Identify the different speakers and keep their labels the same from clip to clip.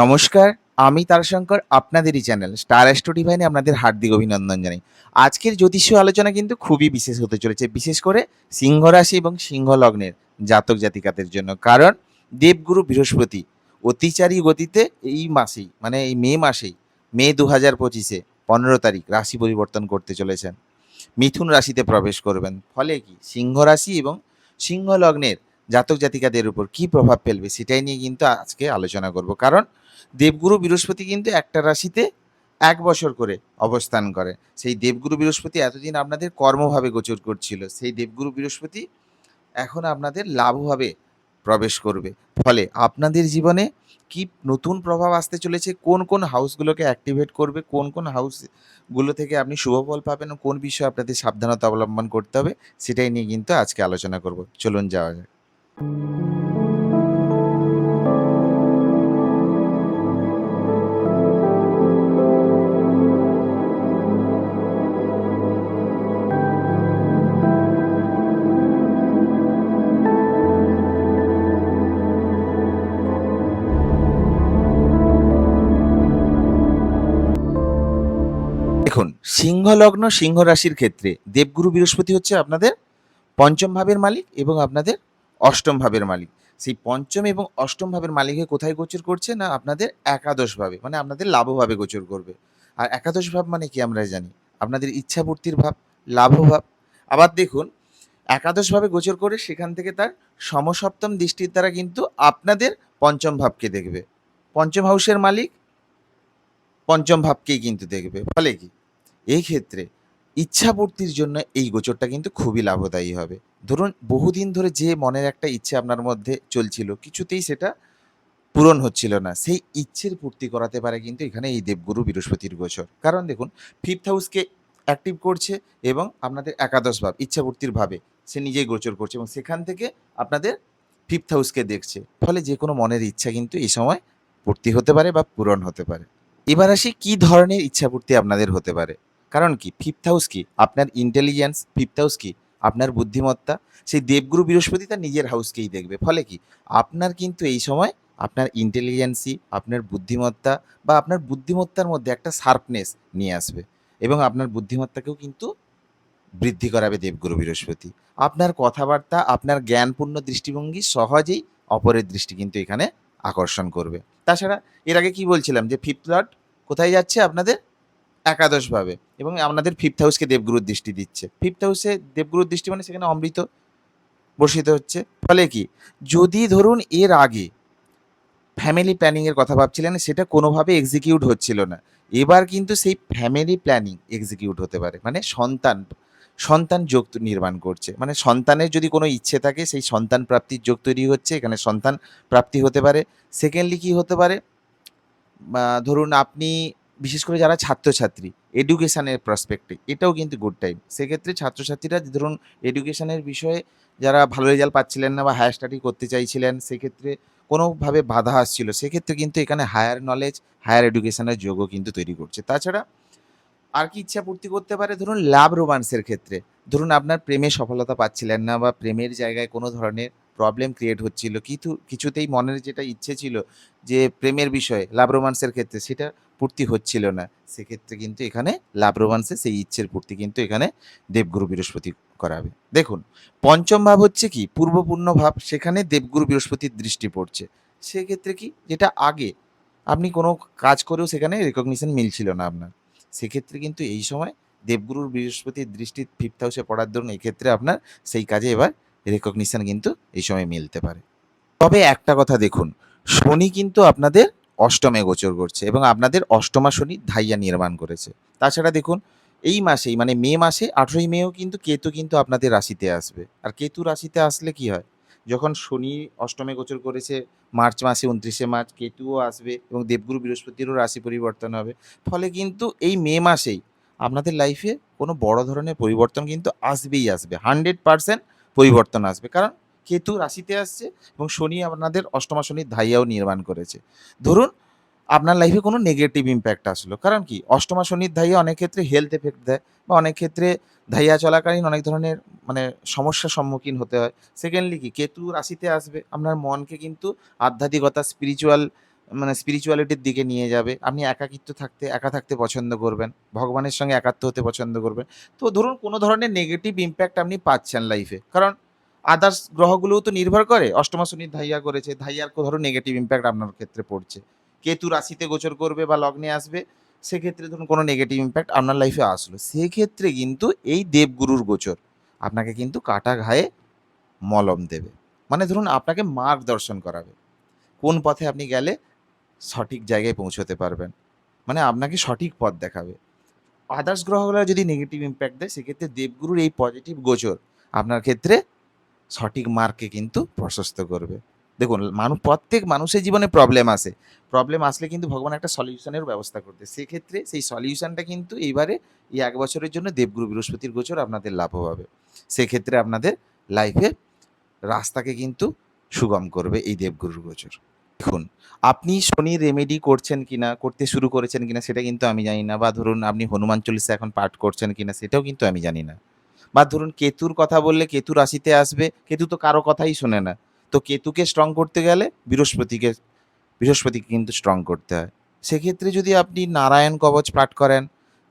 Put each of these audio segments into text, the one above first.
Speaker 1: নমস্কার, আমি তারাশঙ্কর, আপনাদেরই চ্যানেল স্টার অ্যাস্ট্রো ডিভাইনে আপনাদের হার্দিক অভিনন্দন জানাই। আজকের জ্যোতিষ আলোচনা কিন্তু খুবই বিশেষ হতে চলেছে, বিশেষ করে সিংহ রাশি এবং সিংহ লগ্নের জাতক জাতিকাদের জন্য। কারণ দেবগুরু বৃহস্পতি অতিচারী গতিতে এই মাসেই মানে এই মে মাসেই, মে দু হাজার পঁচিশে পনেরো তারিখ রাশি পরিবর্তন করতে চলেছেন। মিথুন রাশিতে প্রবেশ করবেন। ফলে কি? সিংহ রাশি এবং সিংহ লগ্নের জাতক জাতিকাদের উপর কি প্রভাব ফেলবে সেটাই নিয়ে কিন্তু আজকে আলোচনা করব। কারণ দেবগুরু বৃহস্পতি কিন্তু একটা রাশিতে এক বছর করে অবস্থান করে। সেই দেবগুরু বৃহস্পতি এতদিন আপনাদের কর্মভাবে গোচর করছিল। সেই দেবগুরু বৃহস্পতি এখন আপনাদের লাভভাবে প্রবেশ করবে। ফলে আপনাদের জীবনে কি নতুন প্রভাব আসতে চলেছে? কোন কোন হাউসগুলোকে অ্যাক্টিভেট করবে? কোন কোন হাউসগুলো থেকে আপনি শুভ ফল পাবেন? কোন বিষয়ে আপনাদের সাবধানতা অবলম্বন করতে হবে? সেটাই নিয়ে কিন্তু আজকে আলোচনা করব। চলুন যাওয়া যাক। দেখুন সিংহ লগ্ন সিংহ রাশির ক্ষেত্রে দেবগুরু বৃহস্পতি হচ্ছে আপনাদের পঞ্চম ভাবের মালিক এবং আপনাদের অষ্টম ভাবের মালিক। সেই পঞ্চম এবং অষ্টম ভাবের মালিকে কোথায় গোচর করছে না আপনাদের একাদশ ভাবে? মানে আপনাদের লাভভাবে গোচর করবে। আর একাদশ ভাব মানে কি আমরা জানি। আপনাদের ইচ্ছাপূর্তির ভাব, লাভভাব। আবার দেখুন, একাদশ ভাবে গোচর করে সেখান থেকে তার সমসপ্তম দৃষ্টির দ্বারা কিন্তু আপনাদের পঞ্চম ভাবকে দেখবে। পঞ্চম হাউসের মালিক পঞ্চম ভাবকেই কিন্তু দেখবে। ফলে কি? এই ক্ষেত্রে ইচ্ছাপূর্তির জন্য এই গোচরটা কিন্তু খুবই লাভদায়ী হবে। ধরুন, বহুদিন ধরে যে মনের একটা ইচ্ছে আপনার মধ্যে চলছিল, কিছুতেই সেটা পূরণ হচ্ছিল না। সেই ইচ্ছের পূর্তি করাতে পারে কিন্তু এখানে এই দেবগুরু বৃহস্পতির গোচর। কারণ দেখুন ফিফথ হাউসকে অ্যাক্টিভ করছে এবং আপনাদের একাদশ ভাব, ইচ্ছাপূর্তির ভাবে সে নিজেই গোচর করছে এবং সেখান থেকে আপনাদের ফিফথ হাউসকে দেখছে। ফলে যে কোনো মনের ইচ্ছা কিন্তু এই সময় পূর্তি হতে পারে বা পূরণ হতে পারে। এবার আসি কী ধরনের ইচ্ছাপূর্তি আপনাদের হতে পারে। কারণ কি? ফিফথ হাউস কি? আপনার ইন্টেলিজেন্স ফিফথ হাউস কি? আপনার বুদ্ধিমত্তা, সেই দেবগুরু বৃহস্পতি তার নিজের হাউসকেই দেখবে। ফলে কি? আপনার কিন্তু এই সময় আপনার ইন্টেলিজেন্সি আপনার বুদ্ধিমত্তা বা আপনার বুদ্ধিমত্তার মধ্যে একটা শার্পনেস নিয়ে আসবে এবং আপনার বুদ্ধিমত্তাকেও কিন্তু বৃদ্ধি করাবে দেবগুরু বৃহস্পতি। আপনার কথাবার্তা, আপনার জ্ঞানপূর্ণ দৃষ্টিভঙ্গি সহজেই অপরের দৃষ্টি কিন্তু এখানে আকর্ষণ করবে। তাছাড়া এর আগে কি বলছিলাম যে ফিফথ লর্ড কোথায় যাচ্ছে আপনাদের? একাদশভাবে। এবং আপনাদের ফিফথ হাউসকে দেবগুরুর দৃষ্টি দিচ্ছে। ফিফথ হাউসে দেবগুরুর দৃষ্টি মানে সেখানে অমৃত বর্ষিত হচ্ছে। ফলে কি? যদি ধরুন এর আগে ফ্যামিলি প্ল্যানিংয়ের কথা ভাবছিলেন, সেটা কোনোভাবে এক্সিকিউট হচ্ছিল না। এবার কিন্তু সেই ফ্যামিলি প্ল্যানিং এক্সিকিউট হতে পারে। মানে সন্তান সন্তান যোগ নির্মাণ করছে। মানে সন্তানের যদি কোনো ইচ্ছে থাকে, সেই সন্তান প্রাপ্তির যোগ তৈরি হচ্ছে। এখানে সন্তান প্রাপ্তি হতে পারে। সেকেন্ডলি কি হতে পারে? ধরুন আপনি বিশেষ করে যারা ছাত্রছাত্রী এডুকেশানের প্রসপেক্টে এটাও কিন্তু গুড টাইম সেক্ষেত্রে ছাত্রছাত্রীরা ধরুন এডুকেশানের বিষয়ে যারা ভালো রেজাল্ট পাচ্ছিলেন না বা হায়ার স্টাডি করতে চাইছিলেন, সেক্ষেত্রে কোনোভাবে বাধা আসছিল। সেক্ষেত্রে কিন্তু এখানে হায়ার নলেজ হায়ার এডুকেশনের যোগও কিন্তু তৈরি করছে। তাছাড়া আর কি ইচ্ছা পূর্তি করতে পারে? ধরুন লাভ রোমান্সের ক্ষেত্রে। ধরুন আপনার প্রেমে সফলতা পাচ্ছিলেন না বা প্রেমের জায়গায় কোনো ধরনের প্রবলেম ক্রিয়েট হচ্ছিল। কিন্তু কিছুতেই মনের যেটা ইচ্ছে ছিল যে প্রেমের বিষয়ে লাভ রোমান্সের ক্ষেত্রে, সেটা পূর্তি হচ্ছিল না। সেক্ষেত্রে কিন্তু এখানে লাভ রোমান্সে সেই ইচ্ছের পূর্তি কিন্তু এখানে দেবগুরু বৃহস্পতি করাবে। দেখুন, পঞ্চম ভাব হচ্ছে কি? পূর্বপূর্ণ ভাব, সেখানে দেবগুরু বৃহস্পতির দৃষ্টি পড়ছে। সেক্ষেত্রে কি? যেটা আগে, আপনি কোনো কাজ করেও সেখানে রেকগনিশন মিলছিল না আপনার। সেক্ষেত্রে কিন্তু এই সময় দেবগুরুর বৃহস্পতির দৃষ্টি ফিফথ হাউসে পড়ার দরুন, এক্ষেত্রে আপনার সেই কাজে এবার রেকগনিশন কিন্তু এই সময় মিলতে পারে। তবে একটা কথা দেখুন, শনি কিন্তু আপনাদের অষ্টমে গোচর করছে এবং আপনাদের অষ্টমা শনি ধাইয়া নির্মাণ করেছে। তাছাড়া দেখুন, এই মাসেই মানে মে মাসে আঠেরোই মেও কিন্তু কেতু কিন্তু আপনাদের রাশিতে আসবে। আর কেতু রাশিতে আসলে কি হয়? যখন শনি অষ্টমে গোচর করেছে, মার্চ মাসে উনত্রিশে মার্চ কেতুও আসবে এবং দেবগুরু বৃহস্পতিরও রাশি পরিবর্তন হবে। ফলে কিন্তু এই মে মাসেই আপনাদের লাইফে কোনো বড় ধরনের পরিবর্তন কিন্তু আসবেই আসবে। হান্ড্রেড পারসেন্ট পরিবর্তন আসবে। কারণ কেতু রাশিতে আসছে এবং শনি আপনাদের অষ্টমা শনির ধাইয়াও নির্মাণ করেছে। ধরুন, আপনার লাইফে কোনো নেগেটিভ ইম্প্যাক্ট আসলো। কারণ কি? অষ্টমা শনির ধাইয়া অনেক ক্ষেত্রে হেলথ এফেক্ট দেয় বা অনেক ক্ষেত্রে ধাইয়া চলাকালীন অনেক ধরনের মানে সমস্যার সম্মুখীন হতে হয়। সেকেন্ডলি কি? কেতু রাশিতে আসবে, আপনার মনকে কিন্তু আধ্যাত্মিকতা স্পিরিচুয়াল মানে স্পিরিচুয়ালিটির দিকে নিয়ে যাবে। আপনি একাকিত্ব থাকতে, একা থাকতে পছন্দ করবেন, ভগবানের সঙ্গে একাত্ম হতে পছন্দ করবেন। তো ধরুন, কোনো ধরনের নেগেটিভ ইম্প্যাক্ট আপনি পাচ্ছেন লাইফে কারণ আদার্স গ্রহগুলোও তো নির্ভর করে। অষ্টমা শনির ধাইয়া করেছে। ধাইয়ার ধরুন নেগেটিভ ইম্প্যাক্ট আপনার ক্ষেত্রে পড়ছে। কেতু রাশিতে গোচর করবে বা লগ্নে আসবে, সেক্ষেত্রে ধরুন কোনো নেগেটিভ ইম্প্যাক্ট আপনার লাইফে আসলো। সেক্ষেত্রে কিন্তু এই দেবগুরুর গোচর আপনাকে কিন্তু কাটা ঘায়ে মলম দেবে। মানে ধরুন আপনাকে মার্গদর্শন করাবে। কোন পথে আপনি গেলে সঠিক জায়গায় পৌঁছতে পারবেন? মানে আপনাকে সঠিক পথ দেখাবে। আদার্স গ্রহগুলো যদি নেগেটিভ ইম্প্যাক্ট দেয়, সেক্ষেত্রে দেবগুরুর এই পজিটিভ গোচর আপনার ক্ষেত্রে সঠিক মার্কে কিন্তু প্রশস্ত করবে। দেখুন মানুষ প্রত্যেক মানুষের জীবনে প্রবলেম আসে। প্রবলেম আসলে কিন্তু ভগবান একটা সলিউশনের ব্যবস্থা করতে সেক্ষেত্রে সেই সলিউশনটা কিন্তু এইবারে এই এক বছরের জন্য দেবগুরু বৃহস্পতির গোচর আপনাদের লাভ হবে। সেক্ষেত্রে আপনাদের লাইফে রাস্তাকে কিন্তু সুগম করবে এই দেবগুরুর গোচর। দেখুন, আপনি শনি রেমেডি করছেন কিনা, করতে শুরু করেছেন কিনা, সেটা কিন্তু আমি জানি না। বা ধরুন, আপনি হনুমান চল্লিশা এখন পাঠ করছেন কিনা, সেটাও কিন্তু আমি জানি না। বা ধরুন কেতুর কথা বললে কেতু রাশিতে আসবে, কেতু তো কারও কথাই শোনে না। তো কেতুকে স্ট্রং করতে গেলে বৃহস্পতিকে বৃহস্পতিকে কিন্তু স্ট্রং করতে হয়। সেক্ষেত্রে যদি আপনি নারায়ণ কবচ পাঠ করেন,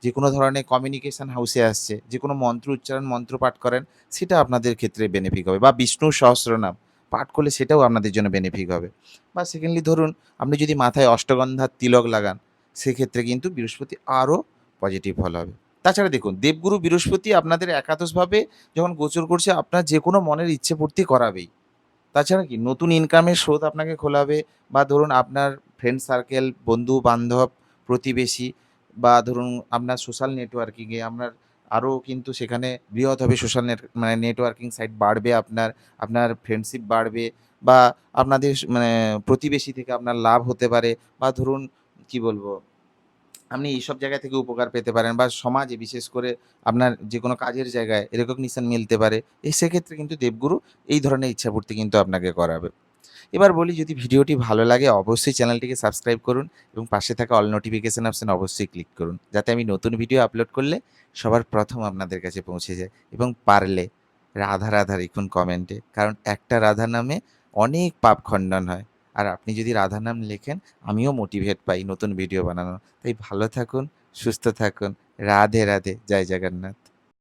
Speaker 1: যে কোনো ধরনের কমিউনিকেশন হাউসে আসছে, যে কোনো মন্ত্র উচ্চারণ, মন্ত্র পাঠ করেন, সেটা আপনাদের ক্ষেত্রে বেনিফিক হবে। বা বিষ্ণু সহস্রনাম পাঠ করলে সেটাও আপনাদের জন্য বেনিফিক হবে। বা সেকেন্ডলি ধরুন, আপনি যদি মাথায় অষ্টগন্ধার তিলক লাগান, সেক্ষেত্রে কিন্তু বৃহস্পতি আরও পজিটিভ ফল হবে। তাছাড়া দেখুন, দেবগুরু বৃহস্পতি আপনাদের একাদশভাবে যখন গোচর করছে, আপনার যে কোনো মনের ইচ্ছে পূর্তি করাবেই। তাছাড়া কি, নতুন ইনকামের স্রোত আপনাকে খোলাবে বা ধরুন আপনার ফ্রেন্ড সার্কেল বন্ধু বান্ধব প্রতিবেশী বা ধরুন আপনার সোশ্যাল নেটওয়ার্কিংয়ে আপনার আরও কিন্তু সেখানে বৃহৎ হবে সোশ্যাল নেট মানে নেটওয়ার্কিং সাইট বাড়বে আপনার আপনার ফ্রেন্ডশিপ বাড়বে বা আপনাদের মানে প্রতিবেশী থেকে আপনার লাভ হতে পারে বা ধরুন, কি বলব? আপনি এইসব জায়গা থেকে উপকার পেতে পারেন বা সমাজে বিশেষ করে আপনার যে কোনো কাজের জায়গায় রেকগনিশন মিলতে পারে এই সেক্ষেত্রে কিন্তু দেবগুরু এই ধরনের ইচ্ছাপূর্তি কিন্তু আপনাকে করাবে। এবার বলি, যদি ভিডিওটি ভালো লাগে অবশ্যই চ্যানেলটিকে সাবস্ক্রাইব করুন এবং পাশে থাকা অল নোটিফিকেশান অপশন অবশ্যই ক্লিক করুন, যাতে আমি নতুন ভিডিও আপলোড করলে সবার প্রথম আপনাদের কাছে পৌঁছে যায় এবং পারলে রাধা রাধা লিখুন কমেন্টে কারণ একটা রাধা নামে অনেক পাপ খণ্ডন হয়। আর আপনি যদি রাধা নাম লেখেন, আমিও মোটিভেট পাই নতুন ভিডিও বানানো তাই ভালো থাকুন, সুস্থ থাকুন। রাধে রাধে, জয় জগন্নাথ।